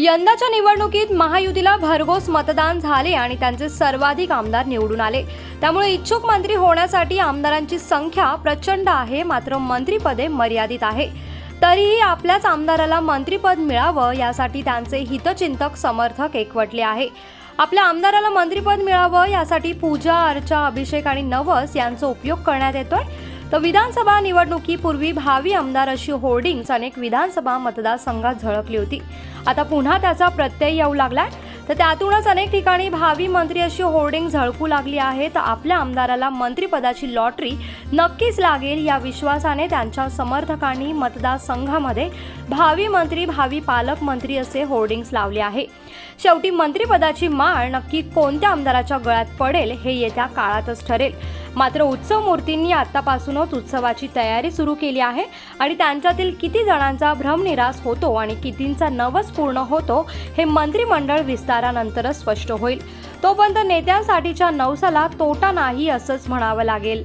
यंदाच्या निवडणुकीत महायुतीला भरघोस मतदान झाले आणि त्यांचे सर्वाधिक आमदार निवडून आले. त्यामुळे इच्छुक मंत्री होण्यासाठी आमदारांची संख्या प्रचंड आहे मात्र मंत्रीपदे मर्यादित आहे. तरीही आपल्याच आमदाराला मंत्रीपद मिळावं यासाठी त्यांचे हितचिंतक समर्थक एकवटले आहे. आपल्या आमदाराला मंत्रिपद मिळावं यासाठी पूजा अर्चा अभिषेक आणि नवस यांचा उपयोग करण्यात येतोय. तर विधानसभा निवडणुकीपूर्वी भावी आमदार अशी होर्डिंग्स अनेक विधानसभा मतदारसंघात झळकली होती. आता पुन्हा त्याचा प्रत्यय येऊ लागलाय. तर त्यातूनच अनेक ठिकाणी भावी मंत्री अशी होर्डिंग झळकू लागली आहे. तर आपल्या आमदाराला मंत्रिपदाची लॉटरी नक्कीच लागेल या विश्वासाने त्यांच्या समर्थकांनी मतदारसंघामध्ये भावी मंत्री भावी पालकमंत्री असे होर्डिंग्स लावले आहे. शेवटी मंत्रिपदाची माळ नक्की कोणत्या आमदाराच्या गळ्यात पडेल हे येत्या काळातच ठरेल. मात्र उत्सव मूर्तींनी आतापासूनच उत्सवाची तयारी सुरू केली आहे आणि त्यांच्यातील किती जणांचा भ्रमनिरास होतो आणि कितींचा नवस पूर्ण होतो हे मंत्रिमंडळ विस्तारानंतरच स्पष्ट होईल. तोपर्यंत नेत्यांसाठीच्या नवसाला तोटा नाही असंच म्हणावं लागेल.